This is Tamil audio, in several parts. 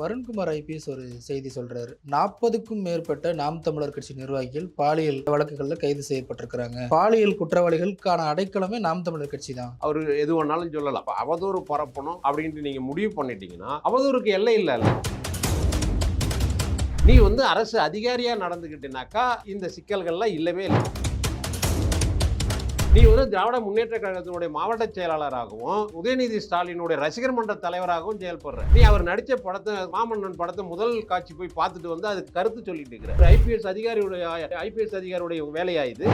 வருண்குமார் ஐபிஎஸ் ஒரு செய்தி சொல்றாரு. நாற்பதுக்கும் மேற்பட்ட நாம் தமிழர் கட்சி நிர்வாகிகள் பாலியல் வழக்குகள்ல கைது செய்யப்பட்டிருக்கிறாங்க. பாலியல் குற்றவாளிகளுக்கான அடைக்கலமே நாம் தமிழர் கட்சி தான். அவர் எது வேணாலும் சொல்லலாம். அவதூறு பரப்பணும் அப்படின்ட்டு நீங்க முடிவு பண்ணிட்டீங்கன்னா அவதூறுக்கு எல்லை இல்லை நீ வந்து அரசு அதிகாரியா நடந்துக்கிட்டேனாக்கா இந்த சிக்கல்கள்லாம் இல்லவே இல்லை. நீ வந்து திராவிட முன்னேற்ற கழகத்தினுடைய மாவட்ட செயலாளராகவும் உதயநிதி ஸ்டாலினுடைய ரசிகர் மன்ற தலைவராகவும் செயல்படுற நீ அவர் நடித்த படத்தை மாமன்னன் படத்தை முதல் காட்சி போய் பார்த்துட்டு வந்து அதுக்கு கருத்து சொல்லிட்டு இருக்கிற. ஐபிஎஸ் அதிகாரியுடைய ஐபிஎஸ் அதிகாரியுடைய வேலையா இது?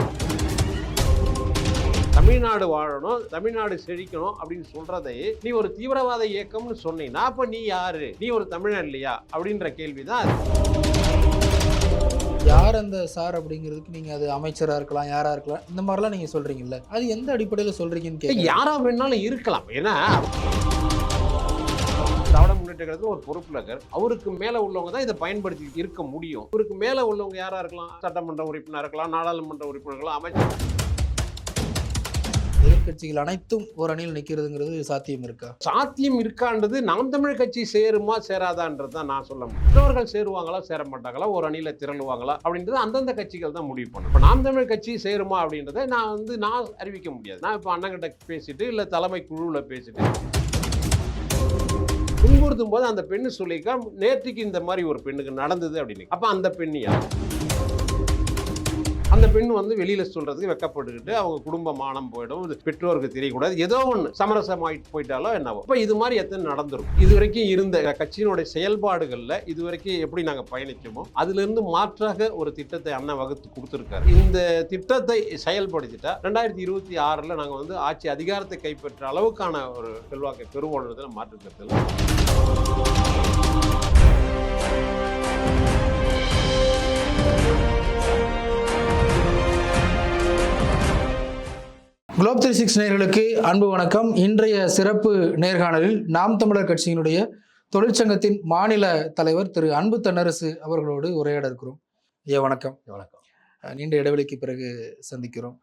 தமிழ்நாடு வாழணும் தமிழ்நாடு செழிக்கணும் அப்படின்னு சொல்றதை நீ ஒரு தீவிரவாத இயக்கம்னு சொன்னீங்கன்னா அப்ப நீ யாரு? நீ ஒரு தமிழன் இல்லையா? அப்படின்ற கேள்விதான் அது. யார் அந்த சார் அப்படிங்கிறதுக்கு நீங்க அது அமைச்சரா இருக்கலாம் யாரா இருக்கலாம் இந்த மாதிரிலாம் நீங்க சொல்றீங்கல்ல. அது எந்த அடிப்படையில சொல்றீங்கன்னு கேட்க யாரா வேணாலும் இருக்கலாம். ஏன்னா திராவிட முன்னேற்ற கழகத்துல ஒரு பொறுப்புலகர் அவருக்கு மேல உள்ளவங்க தான் இதை பயன்படுத்தி இருக்க முடியும். அவருக்கு மேல உள்ளவங்க யாரா இருக்கலாம்? சட்டமன்ற உறுப்பினர் இருக்கலாம் நாடாளுமன்ற உறுப்பினர்களாம் அமைச்சர் கட்சிகள் அனைத்தும் ஒரு அணியில் நிற்கிறதுங்கிறது சாத்தியம் இருக்கா? சாத்தியம் இருக்கான்றது நாம் தமிழ் கட்சி சேருமா சேராதான்றது தான் நான் சொல்ல மற்றவர்கள் சேருவாங்களா சேர மாட்டாங்களா ஒரு அணியில் திரளுவாங்களா அப்படின்றது அந்தந்த கட்சிகள் தான் முடிவு பண்ணும். இப்போ நாம் தமிழ் கட்சி சேருமா அப்படின்றத நான் வந்து நான் அறிவிக்க முடியாது. நான் இப்போ அண்ணங்கிட்ட பேசிட்டு இல்லை தலைமை குழுவில் பேசிட்டு துன்புறுத்தும் போது அந்த பெண்ணு சொல்லிக்கா நேற்றுக்கு இந்த மாதிரி ஒரு பெண்ணுக்கு நடந்தது அப்படின்னு. அப்போ அந்த பெண் யார்? அந்த பெண் வந்து வெளியில சொல்றதுக்கு வெக்கப்பட்டுக்கிட்டு அவங்க குடும்ப மானம் போயிடும். பெற்றோருக்கு தெரியக்கூடாது. ஏதோ ஒன்று சமரசமாயிட்டு போயிட்டாலோ என்னவோ. இப்போ இது மாதிரி எத்தனை நடந்துரும் இது வரைக்கும் இருந்த கட்சியினுடைய செயல்பாடுகளில் இது வரைக்கும் எப்படி நாங்கள் பயணிச்சோமோ அதிலிருந்து மாற்றாக ஒரு திட்டத்தை அண்ணன் வகுத்து கொடுத்துருக்காரு. இந்த திட்டத்தை செயல்படுத்திட்டா ரெண்டாயிரத்தி இருபத்தி ஆறில் நாங்கள் வந்து ஆட்சி அதிகாரத்தை கைப்பற்ற அளவுக்கான ஒரு செல்வாக்கை பெருவோன்றதில் மாற்று குளோப் த்ரீ சிக்ஸ் நேயர்களுக்கு அன்பு வணக்கம். இன்றைய சிறப்பு நேர்காணலில் நாம் தமிழர் கட்சியினுடைய தொழிற்சங்கத்தின் மாநில தலைவர் திரு அன்பு தன்னரசு அவர்களோடு உரையாட இருக்கிறோம். ஐயா வணக்கம். வணக்கம். நீண்ட இடைவெளிக்கு பிறகு சந்திக்கிறோம்.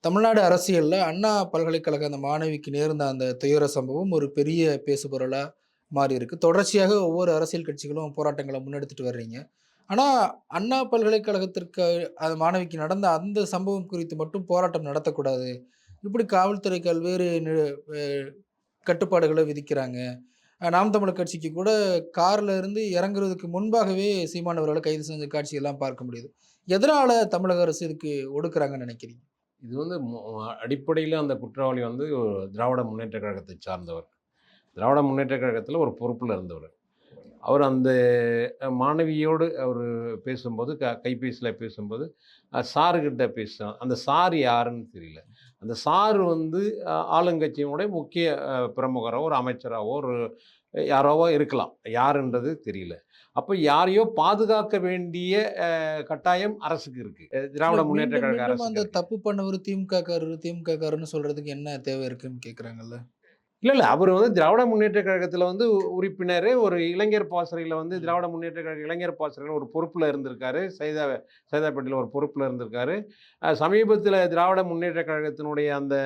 தமிழ்நாடு அரசியல்ல அண்ணா பல்கலைக்கழக அந்த மாணவிக்கு நேர்ந்த அந்த துயர சம்பவம் ஒரு பெரிய பேசுபொருளா மாறி இருக்கு தொடர்ச்சியாக ஒவ்வொரு அரசியல் கட்சிகளும் போராட்டங்களை முன்னெடுத்துட்டு வர்றீங்க. ஆனா அண்ணா பல்கலைக்கழகத்திற்கு அந்த மாணவிக்கு நடந்த அந்த சம்பவம் குறித்து மட்டும் போராட்டம் நடத்தக்கூடாது. இப்படி காவல்துறை பல்வேறு கட்டுப்பாடுகளை விதிக்கிறாங்க. நாம் தமிழர் கட்சிக்கு கூட கார்ல இருந்து இறங்குறதுக்கு முன்பாகவே சீமானவர்களை கைது செஞ்ச காட்சியெல்லாம் பார்க்க முடியுது. எதனால தமிழக அரசு இதுக்கு ஒடுக்குறாங்கன்னு நினைக்கிறீங்க? இது வந்து அடிப்படையில் அந்த குற்றவாளி வந்து திராவிட முன்னேற்ற கழகத்தை சார்ந்தவர். திராவிட முன்னேற்ற கழகத்தில் ஒரு பொறுப்பில் இருந்தவர். அவர் அந்த மாணவியோடு அவர் பேசும்போது க கைபேசியில் பேசும்போது சாருக்கிட்ட பேசுகிறான் அந்த சார் யாருன்னு தெரியல. அந்த சார் வந்து ஆளுங்கட்சியினுடைய முக்கிய பிரமுகரோ ஒரு அமைச்சராவோ ஒரு யாரோவோ இருக்கலாம். யாருன்றது தெரியல. அப்போ யாரையோ பாதுகாக்க வேண்டிய கட்டாயம் அரசுக்கு இருக்கு. திராவிட முன்னேற்ற கழக அரசு அந்த தப்பு பண்ணவர் திமுக காரரு திமுக காரன்னு சொல்றதுக்கு என்ன தேவை இருக்குன்னு கேக்குறாங்கல்ல? இல்லை இல்லை. அவர் வந்து திராவிட முன்னேற்ற கழகத்தில் வந்து உறுப்பினர் ஒரு இளைஞர் பாசறையில் வந்து திராவிட முன்னேற்ற கழக இளைஞர் பாசறையில் ஒரு பொறுப்பில் இருந்திருக்காரு. சைதா சைதாப்பேட்டையில் ஒரு பொறுப்பில் இருந்திருக்காரு. சமீபத்தில் திராவிட முன்னேற்ற கழகத்தினுடைய அந்த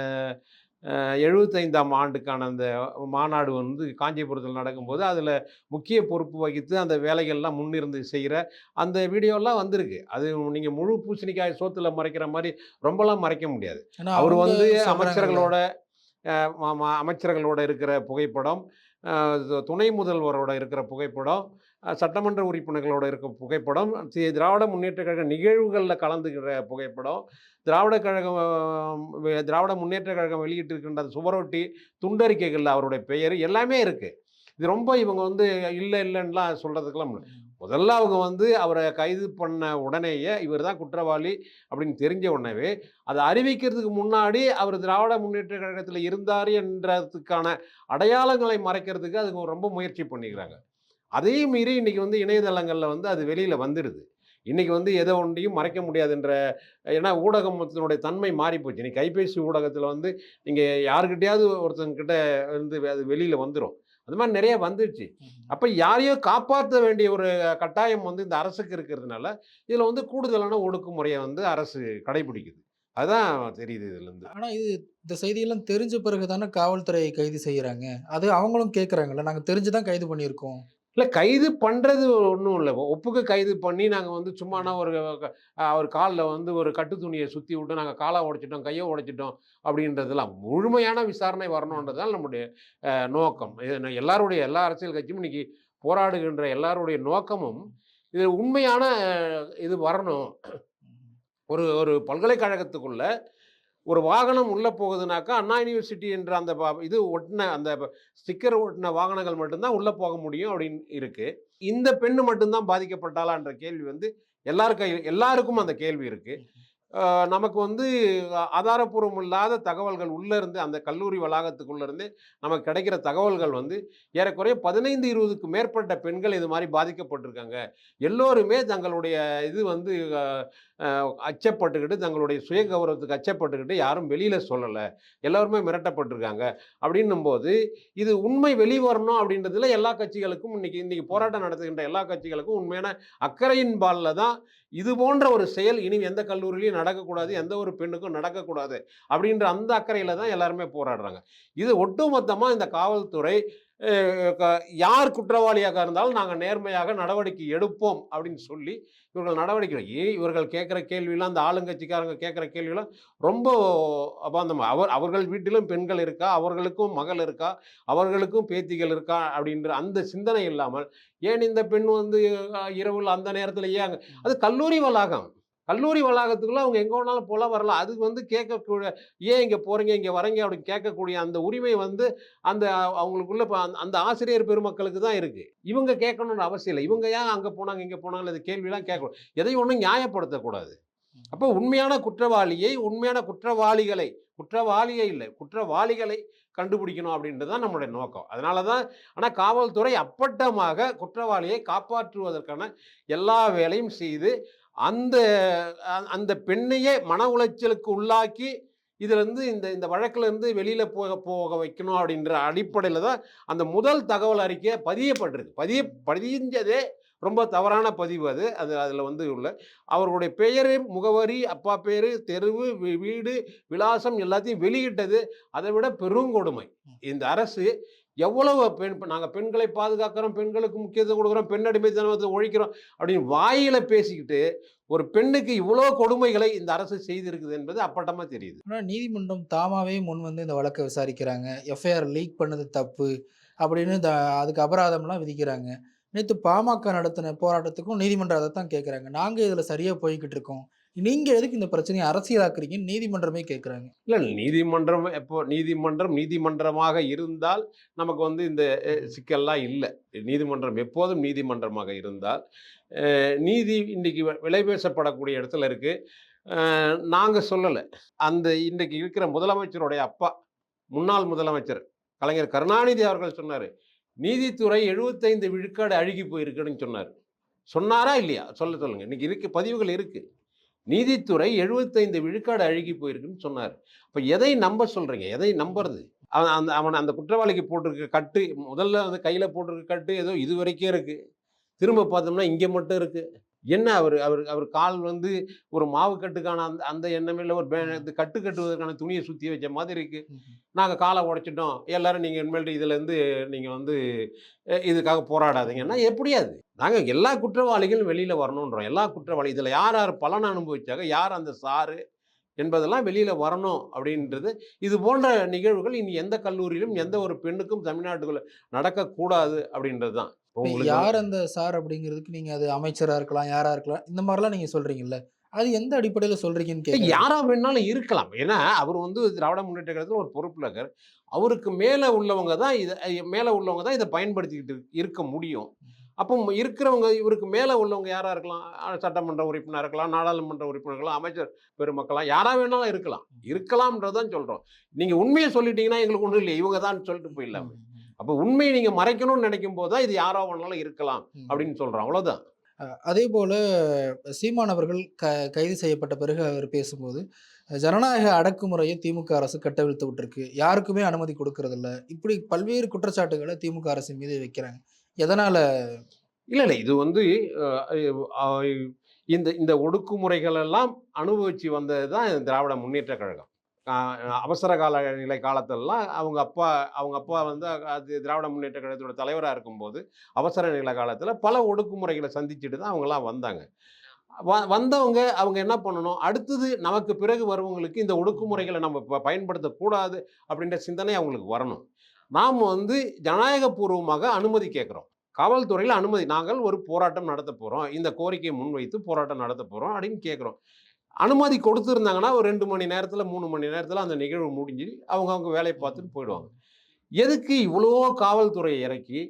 எழுபத்தைந்தாம் ஆண்டுக்கான அந்த மாநாடு வந்து காஞ்சிபுரத்தில் நடக்கும்போது அதில் முக்கிய பொறுப்பு வகித்து அந்த வேலைகள்லாம் முன்னிருந்து செய்கிற அந்த வீடியோலாம் வந்திருக்கு. அது நீங்கள் முழு பூசணிக்காய் சோத்துல மறைக்கிற மாதிரி ரொம்பலாம் மறைக்க முடியாது. அவர் வந்து அமைச்சர்களோட அமைச்சர்களோட இருக்கிற புகைப்படம் துணை முதல்வரோட இருக்கிற புகைப்படம் சட்டமன்ற உறுப்பினர்களோட இருக்க புகைப்படம் திராவிட முன்னேற்ற கழக நிகழ்வுகளில் கலந்துக்கிற புகைப்படம் திராவிட கழகம் திராவிட முன்னேற்ற கழகம் வெளியிட்டிருக்கின்ற சுவரொட்டி துண்டறிக்கைகளில் அவருடைய பெயர் எல்லாமே இருக்குது இது ரொம்ப இவங்க வந்து இல்லை இல்லைன்னா சொல்கிறதுக்கெல்லாம் முதல்ல அவங்க வந்து அவரை கைது பண்ண உடனேயே இவர் தான் குற்றவாளி அப்படின்னு தெரிஞ்ச உடனே அதை அறிவிக்கிறதுக்கு முன்னாடி அவர் திராவிட முன்னேற்ற கழகத்தில் இருந்தார் என்றதுக்கான அடையாளங்களை மறைக்கிறதுக்கு அதுக்கு ரொம்ப முயற்சி பண்ணிக்கிறாங்க. அதையும் மீறி இன்றைக்கி வந்து இணையதளங்களில் வந்து அது வெளியில் வந்துடுது. இன்றைக்கி வந்து எதை ஒன்றையும் மறைக்க முடியாதுன்ற ஏன்னா ஊடகத்தினுடைய தன்மை மாறி போச்சு கைபேசி ஊடகத்தில் வந்து நீங்கள் யாருக்கிட்டையாவது ஒருத்தங்கிட்ட வந்து அது வெளியில் வந்துடும் அது மாதிரி நிறைய வந்துடுச்சு. அப்போ யாரையோ காப்பாற்ற வேண்டிய ஒரு கட்டாயம் வந்து இந்த அரசுக்கு இருக்கிறதுனால இதில் வந்து கூடுதலான ஒடுக்குமுறையை வந்து அரசு கடைபிடிக்குது. அதுதான் தெரியுது இதுலேருந்து. ஆனா இது இந்த செய்தியெல்லாம் தெரிஞ்ச பிறகு தானே காவல்துறை கைது செய்யறாங்க. அது அவங்களும் கேக்குறாங்கல்ல. நாங்க தெரிஞ்சுதான் கைது பண்ணியிருக்கோம். இல்லை கைது பண்ணுறது ஒன்றும் இல்லை. ஒப்புக்கு கைது பண்ணி நாங்கள் வந்து சும்மானா ஒரு அவர் காலில் வந்து ஒரு கட்டு துணியை சுற்றி விட்டு நாங்கள் காலை உடைச்சிட்டோம் கையை உடைச்சிட்டோம் அப்படின்றதெல்லாம் முழுமையான விசாரணை வரணுன்றதுதான் நம்முடைய நோக்கம். இது எல்லாருடைய எல்லா அரசியல் கட்சியும் இன்னைக்கு போராடுகின்ற எல்லாருடைய நோக்கமும் இது உண்மையான இது வரணும். ஒரு ஒரு பல்கலைக்கழகத்துக்குள்ள ஒரு வாகனம் உள்ளே போகுதுனாக்கா அண்ணா யூனிவர்சிட்டி என்ற அந்த இது ஒட்டின அந்த ஸ்டிக்கர் ஒட்டின வாகனங்கள் மட்டும்தான் உள்ளே போக முடியும் அப்படின்னு இருக்குது இந்த பெண்ணு மட்டும்தான் பாதிக்கப்பட்டாலான்ற கேள்வி வந்து எல்லாருக்கும் எல்லாருக்கும் அந்த கேள்வி இருக்குது நமக்கு வந்து ஆதாரபூர்வம் ஆதாரப்பூர்வம் இல்லாத தகவல்கள் உள்ளேருந்து அந்த கல்லூரி வளாகத்துக்குள்ளேருந்தே நமக்கு கிடைக்கிற தகவல்கள் வந்து ஏறக்குறைய பதினைந்து இருபதுக்கு மேற்பட்ட பெண்கள் இது மாதிரி பாதிக்கப்பட்டிருக்காங்க. எல்லோருமே தங்களுடைய இது வந்து அச்சப்பட்டுக்கிட்டு தங்களுடைய சுய கௌரவத்துக்கு அச்சப்பட்டுக்கிட்டு யாரும் வெளியில் சொல்லலை. எல்லாருமே மிரட்டப்பட்டிருக்காங்க. அப்படின்னும்போது இது உண்மை வெளிவரணும் அப்படின்றதுல எல்லா கட்சிகளுக்கும் இன்னைக்கு இன்றைக்கி போராட்டம் நடத்துகின்ற எல்லா கட்சிகளுக்கும் உண்மையான அக்கறையின் பாலில் தான் இது போன்ற ஒரு செயல் இனி எந்த கல்லூரியிலையும் நடக்கக்கூடாது எந்த ஒரு பெண்ணுக்கும் நடக்கக்கூடாது அப்படின்ற அந்த அக்கறையில் தான் எல்லாருமே போராடுறாங்க. இது ஒட்டுமொத்தமாக இந்த காவல்துறை யார் குற்றவாளியாக இருந்தாலும் நாங்கள் நேர்மையாக நடவடிக்கை எடுப்போம் அப்படின்னு சொல்லி இவர்கள் நடவடிக்கை ஏ- இவர்கள் கேட்குற கேள்வியெல்லாம் அந்த ஆளுங்கட்சிக்காரங்க கேட்குற கேள்வியெல்லாம் ரொம்ப அபாந்தமாக அவர் அவர்கள் வீட்டிலும் பெண்கள் இருக்கா அவர்களுக்கும் மகள் இருக்கா அவர்களுக்கும் பேத்திகள் இருக்கா அப்படின்ற அந்த சிந்தனை இல்லாமல் ஏன் இந்த பெண் வந்து இரவுல அந்த நேரத்தில் ஏன் அது கல்லூரி வளாகம். கல்லூரி வளாகத்துக்குள்ள அவங்க எங்கே வேணாலும் போல வரலாம். அது வந்து கேட்கக்கூடிய ஏன் இங்கே போகிறீங்க இங்கே வரீங்க? அப்படின்னு கேட்கக்கூடிய அந்த உரிமை வந்து அந்த அவங்களுக்குள்ள இப்ப அந்த- ஆசிரியர் பெருமக்களுக்கு தான் இருக்கு. இவங்க கேட்கணும்னு அவசியம் இல்லை. இவங்க ஏன் அங்கே போனாங்க இங்கே போனாங்க இது கேள்விலாம் கேட்கணும். எதையும் ஒன்றும் நியாயப்படுத்தக்கூடாது. அப்போ உண்மையான குற்றவாளியை உண்மையான குற்றவாளிகளை குற்றவாளியை இல்லை குற்றவாளிகளை கண்டுபிடிக்கணும் அப்படின்றது தான் நம்மளுடைய நோக்கம். அதனால தான் ஆனால் காவல்துறை அப்பட்டமாக குற்றவாளியை காப்பாற்றுவதற்கான எல்லா வேலையும் செய்து அந்த அந்த பெண்ணையே மன உளைச்சலுக்கு உள்ளாக்கி இதுல இருந்து இந்த இந்த வழக்குல இருந்து வெளியில போக போக வைக்கணும் அப்படின்ற அடிப்படையில் தான் அந்த முதல் தகவல் அறிக்கை பதியப்பட்டிருக்கு. பதிய பதிஞ்சதே ரொம்ப தவறான பதிவு அது. அது அதில் வந்து உள்ள அவர்களுடைய பெயர் முகவரி அப்பா பேர் தெருவு வீடு விலாசம் எல்லாத்தையும் வெளியிட்டது. அதை விட பெருங்கொடுமை. இந்த அரசு எவ்வளவு பெண் நாங்கள் பெண்களை பாதுகாக்கிறோம் பெண்களுக்கு முக்கியத்துவம் கொடுக்குறோம் பெண் அடிமைத்தனத்தை ஒழிக்கிறோம் அப்படின்னு வாயில பேசிக்கிட்டு ஒரு பெண்ணுக்கு இவ்வளோ கொடுமைகளை இந்த அரசு செய்திருக்குது என்பது அப்பட்டமாக தெரியுது. ஆனால் நீதிமன்றம் தாமாவே முன் வந்து இந்த வழக்கை விசாரிக்கிறாங்க. எஃப்ஐஆர் லீக் பண்ணது தப்பு அப்படின்னு த அதுக்கு அபராதம்லாம் விதிக்கிறாங்க. நேற்று பாமக நடத்தின போராட்டத்துக்கும் நீதிமன்றம் அதை தான் கேட்குறாங்க நாங்கள் இதில் சரியாக போய்கிட்டு இருக்கோம். நீங்கள் எதுக்கு இந்த பிரச்சனையை அரசியலாக்குறீங்க? நீதிமன்றமே கேட்குறாங்க இல்லை நீதிமன்றம் எப்போ நீதிமன்றம் நீதிமன்றமாக இருந்தால் நமக்கு வந்து இந்த சிக்கல்லாம் இல்லை. நீதிமன்றம் எப்போதும் நீதிமன்றமாக இருந்தால் நீதி இன்னைக்கு விலை பேசப்படக்கூடிய இடத்துல இருக்கு. நாங்கள் சொல்லலை. அந்த இன்றைக்கு இருக்கிற முதலமைச்சருடைய அப்பா முன்னாள் முதலமைச்சர் கலைஞர் கருணாநிதி அவர்கள் சொன்னார் நீதித்துறை எழுபத்தைந்து விழுக்காடு அழுகி போயிருக்குன்னு சொன்னார். சொன்னாரா இல்லையா? சொல்ல சொல்லுங்கள் இன்றைக்கி இருக்குது பதிவுகள் இருக்குது நீதித்துறை எழுபத்தைந்து விழுக்காடு அழுகி போயிருக்குன்னு சொன்னார். இப்போ எதை நம்ப சொல்கிறீங்க எதை நம்புறது? அவன் அந்த அவன் அந்த குற்றவாளிக்கு போட்டிருக்க கட்டு முதல்ல அந்த கையில் போட்டிருக்க கட்டு ஏதோ இது வரைக்கும் இருக்குது திரும்ப பார்த்தோம்னா இங்கே மட்டும் இருக்குது என்ன அவர் அவர் அவர் கால் வந்து ஒரு மாவு கட்டுக்கான அந்த அந்த எண்ணமே இல்லை ஒரு கட்டு கட்டுவதற்கான துணியை சுற்றி வச்ச மாதிரி இருக்கு. நாங்கள் காலை உடைச்சிட்டோம். எல்லாரும் நீங்கள் இனிமேல் இதுலேருந்து நீங்கள் வந்து இதுக்காக போராடாதீங்கன்னா எப்படி அது? நாங்கள் எல்லா குற்றவாளிகளும் வெளியில் வரணுன்றோம். எல்லா குற்றவாளி இதில் யார் யார் பலன் அனுபவிச்சாங்க யார் அந்த சாரு என்பதெல்லாம் வெளியில் வரணும் அப்படின்றது. இது போன்ற நிகழ்வுகள் இனி எந்த கல்லூரியிலும் எந்த ஒரு பெண்ணுக்கும் தமிழ்நாட்டுக்குள்ள நடக்கக்கூடாது அப்படின்றது தான். யார் அந்த சார் அப்படிங்கிறதுக்கு நீங்கள் அது அமைச்சராக இருக்கலாம் யாராக இருக்கலாம் இந்த மாதிரிலாம் நீங்கள் சொல்கிறீங்கல்ல அது எந்த அடிப்படையில் சொல்கிறீங்கன்னு இல்ல, கேட்குறேன் யாரா வேணாலும் இருக்கலாம். ஏன்னா அவர் வந்து திராவிட முன்னேற்ற கழகத்தில் ஒரு பொறுப்புல இருக்கார் அவருக்கு மேலே உள்ளவங்க தான் இதை மேலே உள்ளவங்க தான் இதை பயன்படுத்திக்கிட்டு இருக்க முடியும். அப்போ இருக்கிறவங்க இவருக்கு மேலே உள்ளவங்க யாரா இருக்கலாம்? சட்டமன்ற உறுப்பினர் இருக்கலாம் நாடாளுமன்ற உறுப்பினர்களாம் அமைச்சர் பெருமக்களாம் யாரா வேணாலும் இருக்கலாம். இருக்கலாம்ன்றதான் சொல்றோம். நீங்க உண்மையை சொல்லிட்டீங்கன்னா எங்களுக்கு ஒன்றும் இல்லை இவங்க தான் சொல்லிட்டு போயிடலாம். அப்போ உண்மையை நீங்க மறைக்கணும்னு நினைக்கும் போது தான் இது யாரா வேணாலும் இருக்கலாம் அப்படின்னு சொல்றோம் அவ்வளவுதான். அஹ் அதே போல சீமான் அவர்கள் க கைது செய்யப்பட்ட பிறகு அவர் பேசும்போது ஜனநாயக அடக்குமுறையை திமுக அரசு கட்டவிழ்த்து விட்டுருக்கு. யாருக்குமே அனுமதி கொடுக்கறதில்ல. இப்படி பல்வேறு குற்றச்சாட்டுகளை திமுக அரசு மீது வைக்கிறாங்க. எதனால? இல்லை இல்லை. இது வந்து இந்த இந்த ஒடுக்குமுறைகள் எல்லாம் அனுபவிச்சு வந்தது தான் திராவிட முன்னேற்ற கழகம். அவசர கால நிலை காலத்திலலாம் அவங்க அப்பா அவங்க அப்பா வந்து அது திராவிட முன்னேற்ற கழகத்தோட தலைவராக இருக்கும்போது அவசர நிலை காலத்தில் பல ஒடுக்குமுறைகளை சந்திச்சுட்டு தான் அவங்களாம் வந்தாங்க. வ வந்தவங்க அவங்க என்ன பண்ணணும்? அடுத்தது நமக்கு பிறகு வருவங்களுக்கு இந்த ஒடுக்குமுறைகளை நம்ம பயன்படுத்தக்கூடாது அப்படின்ற சிந்தனை அவங்களுக்கு வரணும். நாம் வந்து ஜனநாயகபூர்வமாக அனுமதி கேட்குறோம். காவல்துறையில் அனுமதி நாங்கள் ஒரு போராட்டம் நடத்த போகிறோம் இந்த கோரிக்கையை முன்வைத்து போராட்டம் நடத்த போகிறோம் அப்படின்னு கேட்குறோம். அனுமதி கொடுத்துருந்தாங்கன்னா ஒரு ரெண்டு மணி நேரத்தில் மூணு மணி நேரத்தில் அந்த நிகழ்வு முடிஞ்சு அவங்க அவங்க வேலையை பார்த்துட்டு போயிடுவாங்க. எதுக்கு இவ்வளோ காவல்துறையை இறக்கி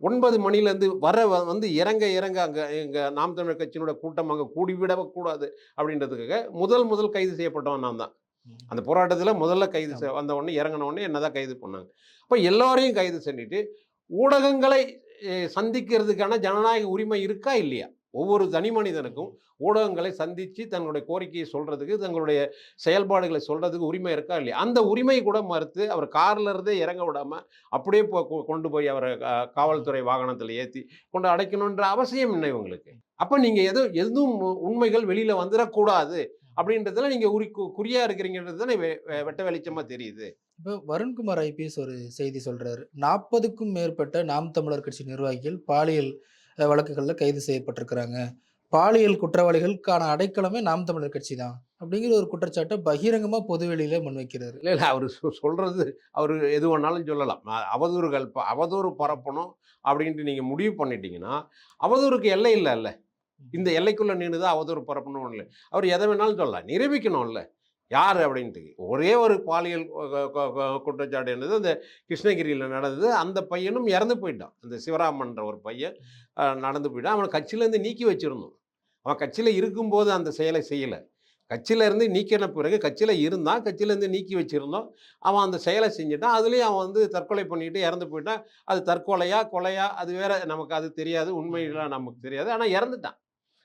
ஒன்பது மணிலேருந்து வர வ- வந்து இறங்க இறங்க அங்கே எங்கள் நாம் தமிழர் கட்சியினோட கூட்டம் அங்கே கூடி விடக்கூடாது அப்படின்றதுக்காக முதல் முதல் கைது செய்யப்பட்டவன் நான் தான் அந்த போராட்டத்தில் முதல்ல கைது வந்த உடனே இறங்கின உடனே என்ன தான் கைது பண்ணாங்க. அப்போ எல்லாரையும் கைது செஞ்சுட்டு ஊடகங்களை சந்திக்கிறதுக்கான ஜனநாயக உரிமை இருக்கா இல்லையா? ஒவ்வொரு தனி மனிதனுக்கும் ஊடகங்களை சந்தித்து தங்களுடைய கோரிக்கையை சொல்கிறதுக்கு தங்களுடைய செயல்பாடுகளை சொல்கிறதுக்கு உரிமை இருக்கா இல்லையா? அந்த உரிமை கூட மறுத்து அவர் காரில் இருந்தே இறங்க விடாமல் அப்படியே போ கொ- கொண்டு போய் அவரை காவல்துறை வாகனத்தில் ஏற்றி கொண்டு அடைக்கணுன்ற அவசியம் என்ன இவங்களுக்கு அப்போ நீங்கள் எதுவும் எதுவும் உண்மைகள் வெளியில் வந்துடக்கூடாது அப்படின்றதுல நீங்கள் உரி கு- குறியா இருக்கிறீங்கிறது தானே வெ- வெட்ட வெளிச்சமாக தெரியுது. இப்போ வருண்குமார் ஐபிஎஸ் ஒரு செய்தி சொல்கிறாரு நாற்பதுக்கும் மேற்பட்ட நாம் தமிழர் கட்சி நிர்வாகிகள் பாலியல் வழக்குகளில் கைது செய்யப்பட்டிருக்கிறாங்க. பாலியல் குற்றவாளிகளுக்கான அடைக்கலமே நாம் தமிழர் கட்சி தான். அப்படிங்கிற ஒரு குற்றச்சாட்டை பகிரங்கமாக பொதுவெளியில முன்வைக்கிறாரு. இல்லை இல்லை அவர் சொல்கிறது அவர் எது வேணாலும் சொல்லலாம். அவதூறுகள் அவதூறு பரப்பணும் அப்படின்ட்டு நீங்கள் முடிவு பண்ணிட்டீங்கன்னா அவதூறுக்கு எல்லை இல்லைல்ல. இந்த எல்லைக்குள்ளே நின்று தான் அவதூறு பரப்பணும் இல்லை. அவர் எதை வேணாலும் சொல்லலாம். நிரூபிக்கணும்ல. யார் அப்படின்ட்டு. ஒரே ஒரு பாலியல் குற்றச்சாட்டு என்னது? அந்த கிருஷ்ணகிரியில் நடந்தது. அந்த பையனும் இறந்து போயிட்டான். அந்த சிவராமன்ற ஒரு பையன். நடந்து போயிட்டான் அவனை கட்சியிலேருந்து நீக்கி வச்சிருந்தோம் அவன் கட்சியில் இருக்கும்போது அந்த செயலை செய்யலை. கட்சியிலேருந்து நீக்கின பிறகு கட்சியில் இருந்தான். கட்சியிலேருந்து நீக்கி வச்சுருந்தோம். அவன் அந்த செயலை செஞ்சுட்டான். அதுலேயும் அவன் வந்து தற்கொலை பண்ணிட்டு இறந்து போயிட்டான். அது தற்கொலையா கொலையா அது வேற நமக்கு அது தெரியாது. உண்மையெல்லாம் நமக்கு தெரியாது. ஆனால் இறந்துட்டான்.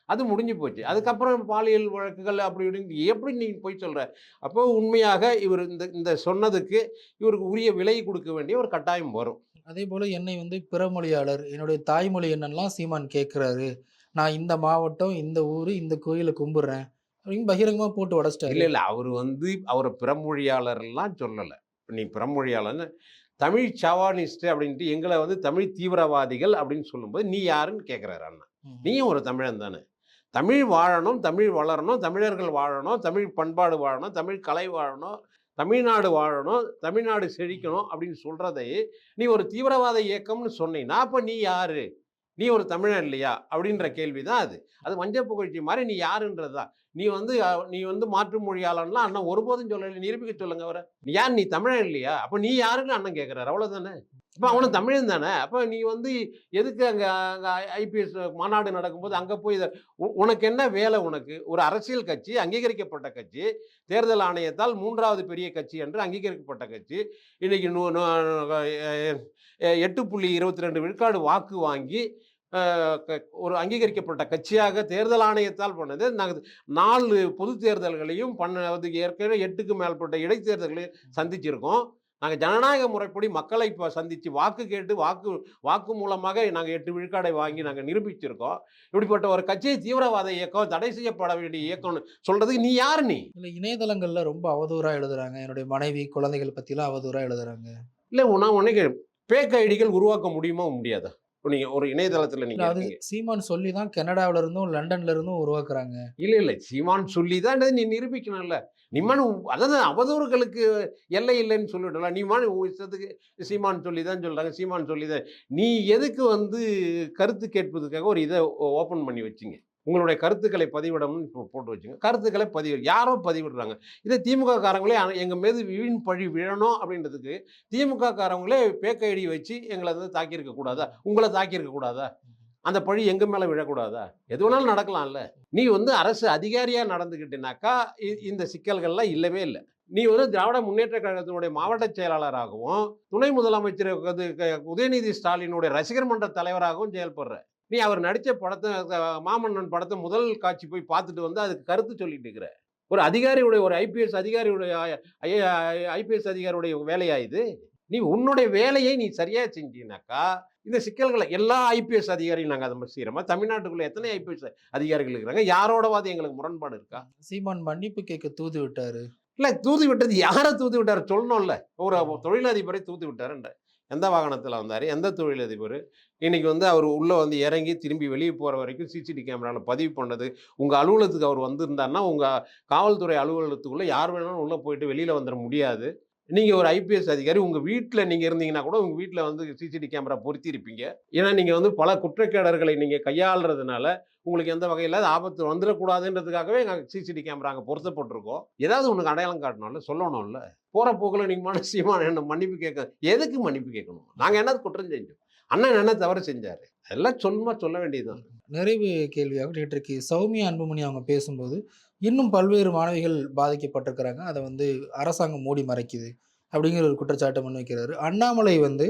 அது முடிஞ்சு போச்சு. அதுக்கப்புறம் பாலியல் வழக்குகள் அப்படி இப்படின்னு எப்படி நீ போய் சொல்கிற அப்போ உண்மையாக இவர் இந்த இந்த சொன்னதுக்கு இவருக்கு உரிய விலை கொடுக்க வேண்டிய ஒரு கட்டாயம் வரும். அதே போல என்னை வந்து பிறமொழியாளர் என்னுடைய தாய்மொழி என்னெல்லாம் சீமான் கேட்கிறாரு. நான் இந்த மாவட்டம் இந்த ஊர் இந்த கோயிலை கும்பிடுறேன் அப்படின்னு பகிரங்கமா போட்டு இல்லை உடச்சிட்டாரு. இல்லை அவர் வந்து அவரை பிறமொழியாளர்லாம் சொல்லலை. நீ பிறமொழியாளர்னு தமிழ் சவானிஸ்ட் அப்படின்ட்டு எங்களை வந்து தமிழ் தீவிரவாதிகள் அப்படின்னு சொல்லும்போது நீ யாருன்னு கேட்குறாரு அண்ணா. நீயும் ஒரு தமிழன் தானே. தமிழ் வாழணும் தமிழ் வளரணும் தமிழர்கள் வாழணும் தமிழ் பண்பாடு வாழணும் தமிழ் கலை வாழணும் தமிழ்நாடு வாழணும் தமிழ்நாடு செழிக்கணும் அப்படின்னு சொல்கிறதை நீ ஒரு தீவிரவாத இயக்கம்னு சொன்னீங்கன்னா அப்போ நீ யாரு? நீ ஒரு தமிழன் இல்லையா? அப்படின்ற கேள்வி தான் அது அது வஞ்ச புகழ்ச்சி மாதிரி நீ யாருன்றது தான். நீ வந்து நீ வந்து மாற்று மொழியாளன்லாம் அண்ணன் ஒருபோதும் சொல்லலை நிரூபிக்க சொல்லுங்க அவரை. யார்? நீ தமிழன் இல்லையா? அப்போ நீ யாருன்னு அண்ணன் கேட்குறாரு அவ்வளோதானே இப்போ அவனும் தமிழன் தானே. அப்போ நீ வந்து எதுக்கு அங்கே அங்கே ஐபிஎஸ் மாநாடு நடக்கும்போது அங்கே போய் இதை உனக்கு என்ன வேலை உனக்கு? ஒரு அரசியல் கட்சி அங்கீகரிக்கப்பட்ட கட்சி தேர்தல் ஆணையத்தால் மூன்றாவது பெரிய கட்சி என்று அங்கீகரிக்கப்பட்ட கட்சி. எ- எட்டு புள்ளி இருபத்தி ரெண்டு விழுக்காடு வாக்கு வாங்கி ஒரு அங்கீகரிக்கப்பட்ட கட்சியாக தேர்தல் ஆணையத்தால் பண்ணது. நாங்கள் நாலு பொது தேர்தல்களையும் பண்ண அது ஏற்கனவே எட்டுக்கு மேற்பட்ட இடைத்தேர்தல்களையும் சந்திச்சிருக்கோம். நாங்கள் ஜனநாயக முறைப்படி மக்களை இப்போ சந்தித்து வாக்கு கேட்டு வாக்கு வாக்கு மூலமாக நாங்கள் எட்டு விழுக்காடை வாங்கி நாங்கள் நிரூபிச்சிருக்கோம். இப்படிப்பட்ட ஒரு கட்சியை தீவிரவாத இயக்கம் தடை செய்யப்பட வேண்டிய இயக்கம்னு சொல்றதுக்கு நீ யார் நீ? இல்ல இணையதளங்கள்ல ரொம்ப அவதூறா எழுதுறாங்க. என்னுடைய மனைவி குழந்தைகள் பத்திலாம் அவதூறா எழுதுறாங்க. இல்லை நான் உனக்கு பேக் ஐடிகள் உருவாக்க முடியுமா முடியாதா? இப்போ நீங்கள் ஒரு இணையதளத்தில் நீங்கள் அது சீமான் சொல்லி தான் கனடாவுல இருந்தும் லண்டன்ல இருந்தும் உருவாக்குறாங்க. இல்லை இல்லை. சீமான் சொல்லி தான் நீ நிரூபிக்கணும்ல. நீமான் அதாவது அவதூறுகளுக்கு எல்லை இல்லைன்னு சொல்லிடலாம் நீமான் உன் இஷ்டத்துக்கு சீமான் சொல்லி தான் சொல்கிறாங்க சீமான் சொல்லி தான் நீ எதுக்கு வந்து கருத்து கேட்பதுக்காக ஒரு இதை ஓப்பன் பண்ணி வச்சிங்க? உங்களுடைய கருத்துக்களை பதிவிடணும்னு இப்போ போட்டு வச்சுங்க. கருத்துக்களை பதிவு யாரோ பதிவிடுறாங்க. இதை திமுக காரங்களே எங்கள் மீது வீண் பழி விழணும் அப்படின்றதுக்கு திமுக காரங்களே பேக் ஐடி வச்சு எங்களை வந்து தாக்கியிருக்க கூடாதா? உங்களை தாக்கியிருக்க கூடாதா? அந்த பழி எங்க மேலே விழக்கூடாதா? எது வேணாலும் நடக்கலாம்ல. நீ வந்து அரசு அதிகாரியாக நடந்துக்கிட்டேனாக்கா இ- இந்த சிக்கல்கள்லாம் இல்லவே இல்லை. நீ வந்து திராவிட முன்னேற்ற கழகத்தினுடைய மாவட்ட செயலாளராகவும் துணை முதலமைச்சர் அது க- உதயநிதி ஸ்டாலினுடைய ரசிகர் மன்ற தலைவராகவும் செயல்படுற. நீ அவர் நடித்த படத்தை மாமன்னன் படத்தை முதல் காட்சி போய் பார்த்துட்டு வந்து அதுக்கு கருத்து சொல்லிட்டு இருக்கிற. ஒரு அதிகாரியுடைய ஒரு ஐபிஎஸ் அதிகாரியுடைய ஐபிஎஸ் அதிகாரியுடைய வேலையா இது? நீ உன்னுடைய வேலையை நீ சரியா செஞ்சீனாக்கா இந்த சிக்கல்களை எல்லா ஐபிஎஸ் அதிகாரியும் நாங்கள் அதை செய்கிறோமா தமிழ்நாட்டுக்குள்ள எத்தனை ஐபிஎஸ் அதிகாரிகள் இருக்கிறாங்க? யாரோடவாது எங்களுக்கு முரண்பாடு இருக்கா? சீமான் மன்னிப்பு கேட்க தூது விட்டாரு. இல்லை தூது விட்டது யாரை தூது விட்டார்? சொல்லணும்ல. ஒரு தொழிலதிபரை தூது விட்டாருன்ற. எந்த வாகனத்தில் வந்தார்? எந்த தொழிலதிபர்? இன்றைக்கி வந்து அவர் உள்ளே வந்து இறங்கி திரும்பி வெளியே போகிற வரைக்கும் சிசிடி கேமராவில் பதிவு பண்ணது. உங்கள் அலுவலகத்துக்கு அவர் வந்திருந்தாருன்னா உங்கள் காவல்துறை அலுவலகத்துக்குள்ளே யார் வேணாலும் உள்ளே போயிட்டு வெளியில் வந்துட முடியாது. நீங்கள் ஒரு ஐபிஎஸ் அதிகாரி உங்கள் வீட்டில் நீங்கள் இருந்தீங்கன்னா கூட உங்கள் வீட்டில் வந்து சிசிடி கேமரா பொருத்தி இருப்பீங்க. ஏன்னா நீங்கள் வந்து பல குற்றக்கேடர்களை நீங்கள் கையாளுறதுனால உங்களுக்கு எந்த வகையில் ஆபத்து வந்துடக்கூடாதுன்றதுக்காகவே நாங்கள் சிசிடி கேமரா அங்கே பொருத்தப்பட்டிருக்கோம். ஏதாவது உனக்கு அடையாளம் காட்டணும்ல சொல்லணும்ல? போகிற போக்கில் நீங்கள் மனசியமாக என்ன மன்னிப்பு கேட்க எதுக்கு மன்னிப்பு கேட்கணும்? நாங்கள் என்ன குற்றம் செஞ்சோம்? அண்ணன் என்ன தவறு செஞ்சார்? எல்லாம் சொல்லுமா சொல்ல வேண்டியதுதான். நிறைவு கேள்வியாக நேற்றுக்கு சௌமியா அன்புமணி அவங்க பேசும்போது இன்னும் பல்வேறு மாணவிகள் பாதிக்கப்பட்டிருக்கிறாங்க. அதை வந்து அரசாங்கம் மூடி மறைக்குது அப்படிங்கிற ஒரு குற்றச்சாட்டை முன்வைக்கிறாரு அண்ணாமலை வந்து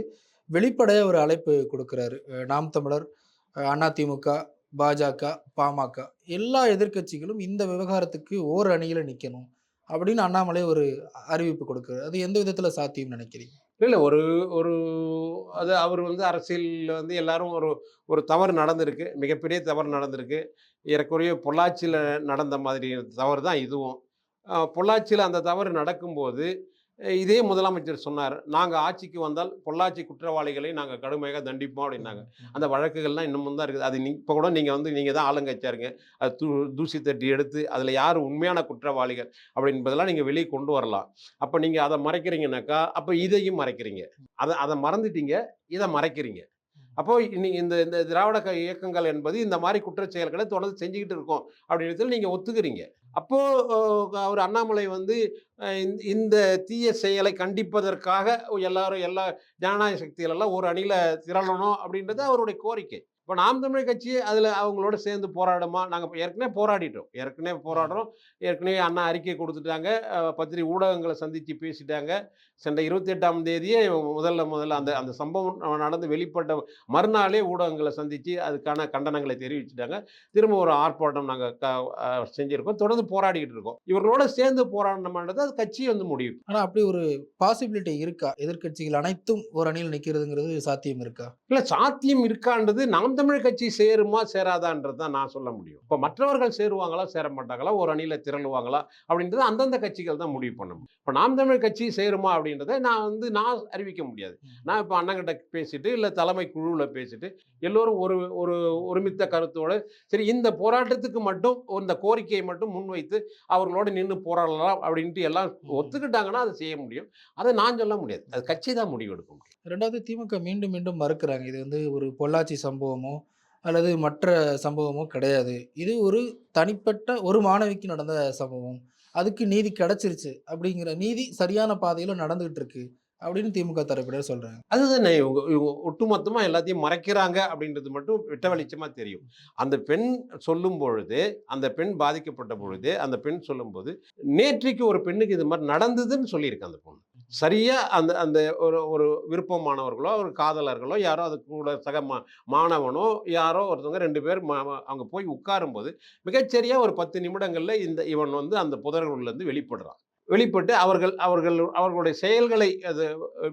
வெளிப்படையாக ஒரு அழைப்பு கொடுக்குறாரு. நாம் தமிழர் அதிமுக பாஜக பாமக எல்லா எதிர்க்கட்சிகளும் இந்த விவகாரத்துக்கு ஓர் அணியில் நிற்கணும் அப்படின்னு அண்ணாமலை ஒரு அறிவிப்பு கொடுக்குறது அது எந்த விதத்தில் சாத்தியம் நினைக்கிறீங்க? இல்லை ஒரு ஒரு அது அவர் வந்து அரசியலில் வந்து எல்லாரும் ஒரு ஒரு தவறு நடந்திருக்கு. மிகப்பெரிய தவறு நடந்திருக்கு. ஏறக்குறைய பொள்ளாச்சியில் நடந்த மாதிரி தவறு தான் இதுவும் பொள்ளாச்சியில் அந்த தவறு நடக்கும்போது இதே முதலமைச்சர் சொன்னார் நாங்கள் ஆட்சிக்கு வந்தால் பொள்ளாச்சி குற்றவாளிகளை நாங்கள் கடுமையாக தண்டிப்போம் அப்படின்னாங்க. அந்த வழக்குகள்லாம் இன்னமும் தான் இருக்குது. அது இப்போ கூட நீங்கள் வந்து நீங்கள் தான் ஆளுங்கச்சாருங்க அது தூ தூசி தட்டி எடுத்து அதில் யார் உண்மையான குற்றவாளிகள் அப்படின்பதெல்லாம் நீங்கள் வெளியே கொண்டு வரலாம். அப்போ நீங்கள் அதை மறைக்கிறீங்கனாக்கா அப்போ இதையும் மறைக்கிறீங்க. அதை அதை மறந்துட்டீங்க இதை மறைக்கிறீங்க. அப்போ இன்னி இந்த இந்த திராவிட இயக்கங்கள் என்பது இந்த மாதிரி குற்றச் செயல்களை தொடர்ந்து செஞ்சுக்கிட்டு இருக்கோம் அப்படின்றதுல நீங்கள் ஒத்துக்கிறீங்க. அப்போது அவர் அண்ணாமலை வந்து இந்த- தீய செயலை கண்டிப்பதற்காக எல்லாரும் எல்லா ஜனநாயக சக்திகள் எல்லாம் ஒரு அணியில் திரளணும் அப்படின்றது அவருடைய கோரிக்கை. இப்போ நாம் தமிழ் கட்சி அதில் அவங்களோட சேர்ந்து போராடுமா? நாங்கள் ஏற்கனவே போராடிட்டோம். ஏற்கனவே போராடுறோம். ஏற்கனவே அண்ணா அறிக்கை கொடுத்துட்டாங்க. பத்திரிகை ஊடகங்களை சந்தித்து பேசிட்டாங்க. சென்ற இருபத்தி எட்டாம் தேதியே முதல்ல முதல்ல அந்த அந்த சம்பவம் நடந்து வெளிப்பட்ட மறுநாளே ஊடகங்களை சந்தித்து அதுக்கான கண்டனங்களை தெரிவிச்சிட்டாங்க. திரும்ப ஒரு ஆர்ப்பாட்டம் நாங்கள் செஞ்சுருக்கோம். தொடர்ந்து போராடிக்கிட்டு இருக்கோம். இவர்களோட சேர்ந்து போராடணுமான்றது அது கட்சி வந்து முடிவு ஆனா அப்படி ஒரு பாசிபிலிட்டி இருக்கா? எதிர்க்கட்சிகள் அனைத்தும் ஒரு அணியில் நிக்கிறதுங்கிறது சாத்தியம் இருக்கா? இல்லை சாத்தியம் இருக்கான்றது நாம் தமிழ் கட்சி சேருமா சேராதான்றது தான் நான் சொல்ல முடியும். இப்போ மற்றவர்கள் சேருவாங்களா சேர மாட்டாங்களா ஒரு அணியில் திரளுவாங்களா அப்படின்றது அந்தந்த கட்சிகள் தான் முடிவு பண்ண முடியும் இப்போ நாம் தமிழ் கட்சி சேருமா அப்படின்றத நான் வந்து நான் அறிவிக்க முடியாது. நான் இப்போ அண்ணங்கிட்ட பேசிட்டு இல்லை தலைமை குழுவில் பேசிட்டு எல்லோரும் ஒரு ஒரு ஒருமித்த கருத்தோடு சரி இந்த போராட்டத்துக்கு மட்டும் இந்த கோரிக்கையை மட்டும் முன்வைத்து அவர்களோட நின்று போராடலாம் அப்படின்ட்டு எல்லாம் ஒத்துக்கிட்டாங்கன்னா அதை செய்ய முடியும். அதை நான் சொல்ல முடியாது. அது கட்சி தான் முடிவு எடுக்க முடியும். ரெண்டாவது திமுக மீண்டும் மீண்டும் மறுக்கிறாங்க. இது வந்து ஒரு பொள்ளாச்சி சம்பவமோ அல்லது மற்ற சம்பவமோ கிடையாது. இது ஒரு தனிப்பட்ட ஒரு மாணவிக்கு நடந்த சம்பவம். அதுக்கு நீதி கிடைச்சிருச்சு அப்படிங்கிற நீதி சரியான பாதையில நடந்துகிட்டு இருக்கு அப்படின்னு திமுக தரப்பினர் சொல்றாங்க. அதுதான் இவங்க இவங்க ஒட்டுமொத்தமாக எல்லாத்தையும் மறைக்கிறாங்க அப்படின்றது மட்டும் விட்ட வெளிச்சமா தெரியும். அந்த பெண் சொல்லும் பொழுது அந்த பெண் பாதிக்கப்பட்ட பொழுது அந்த பெண் சொல்லும்போது நேற்றைக்கு ஒரு பெண்ணுக்கு இது மாதிரி நடந்ததுன்னு சொல்லியிருக்கு அந்த பொண்ணு. சரியாக அந்த அந்த ஒரு ஒரு விருப்பமானவர்களோ ஒரு காதலர்களோ யாரோ அது கூட சக மா மாணவனோ யாரோ ஒருத்தவங்க ரெண்டு பேர் அங்கே அவங்க போய் உட்காரும்போது மிகச்சரியா ஒரு பத்து நிமிடங்களில் இந்த இவன் வந்து அந்த புதர்களுலேருந்து வெளிப்படுறான். வெளிப்பட்டு அவர்கள் அவர்கள் அவர்களுடைய செயல்களை அது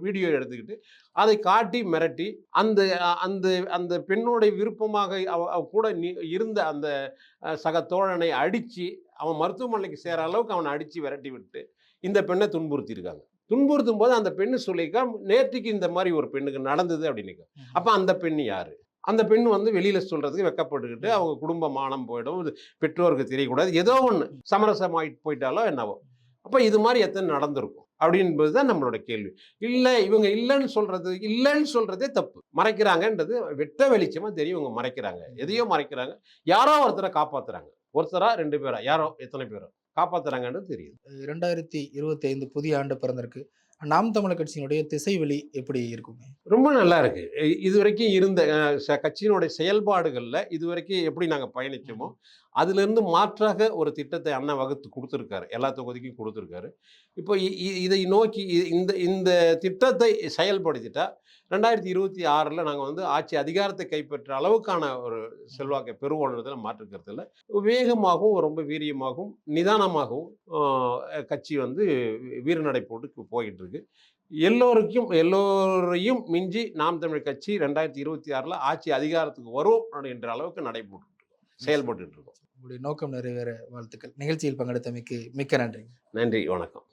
வீடியோ எடுத்துக்கிட்டு அதை காட்டி மிரட்டி அந்த அந்த அந்த பெண்ணுடைய விருப்பமாக அவ கூட இருந்த அந்த சக தோழனை அடித்து அவன் மருத்துவமனைக்கு சேர அளவுக்கு அவனை அடித்து விரட்டி விட்டு இந்த பெண்ணை துன்புறுத்தியிருக்காங்க. துன்புறுத்தும் போது அந்த பெண்ணு சொல்லிக்கா நேற்றுக்கு இந்த மாதிரி ஒரு பெண்ணுக்கு நடந்தது அப்படின்னு அப்போ அந்த பெண் யாரு? அந்த பெண் வந்து வெளியில சொல்றதுக்கு வெக்கப்பட்டுக்கிட்டு அவங்க குடும்ப மானம் போயிடும் பெற்றோருக்கு தெரியக்கூடாது ஏதோ ஒன்று சமரசமாயிட்டு போயிட்டாலோ என்னவோ. அப்போ இது மாதிரி எத்தனை நடந்திருக்கும் அப்படின்றது தான் நம்மளோட கேள்வி. இல்லை இவங்க இல்லைன்னு சொல்றது இல்லைன்னு சொல்றதே தப்பு. மறைக்கிறாங்கன்றது வெட்ட வெளிச்சமா தெரியும் இவங்க மறைக்கிறாங்க. எதையோ மறைக்கிறாங்க. யாரோ ஒருத்தரை காப்பாத்துறாங்க. ஒருத்தரா ரெண்டு பேரா யாரோ எத்தனை பேரோ. காப்பாத்துறாங்கன்றது தெரியுது. ரெண்டாயிரத்தி இருபத்தி ஐந்து புதிய ஆண்டு பிறந்திருக்கு. நாம் தமிழர் கட்சியினுடைய திசைவெளி எப்படி இருக்குங்க ரொம்ப நல்லா இருக்கு. இது வரைக்கும் இருந்த கட்சியினுடைய செயல்பாடுகளில் இது வரைக்கும் எப்படி நாங்கள் பயணிச்சோமோ அதிலிருந்து மாற்றாக ஒரு திட்டத்தை அண்ணன் வகுத்து கொடுத்துருக்காரு. எல்லா தொகுதிக்கும் கொடுத்துருக்காரு. இப்போ இதை நோக்கி இந்த இந்த திட்டத்தை செயல்படுத்திட்டா ரெண்டாயிரத்தி இருபத்தி ஆறில் நாங்கள் வந்து ஆட்சி அதிகாரத்தை கைப்பற்ற அளவுக்கான ஒரு செல்வாக்கை பெறுவோன்றதில் மாற்றுக்கிறது இல்லை வேகமாகவும் ரொம்ப வீரியமாகவும் நிதானமாகவும் கட்சி வந்து வீரநடை போட்டு போயிட்டு இருக்கு எல்லோருக்கும் எல்லோரையும் மிஞ்சி நாம் தமிழ் கட்சி ரெண்டாயிரத்தி இருபத்தி ஆறில் ஆட்சி அதிகாரத்துக்கு வரும் அப்படின்ற அளவுக்கு நடைபெற்று செயல்பட்டுட்டு இருக்கோம். உங்களுடைய நோக்கம் நிறைவேற வாழ்த்துக்கள். நிகழ்ச்சியில் பங்கெடுத்தமைக்கு மிக்க நன்றி நன்றி வணக்கம்.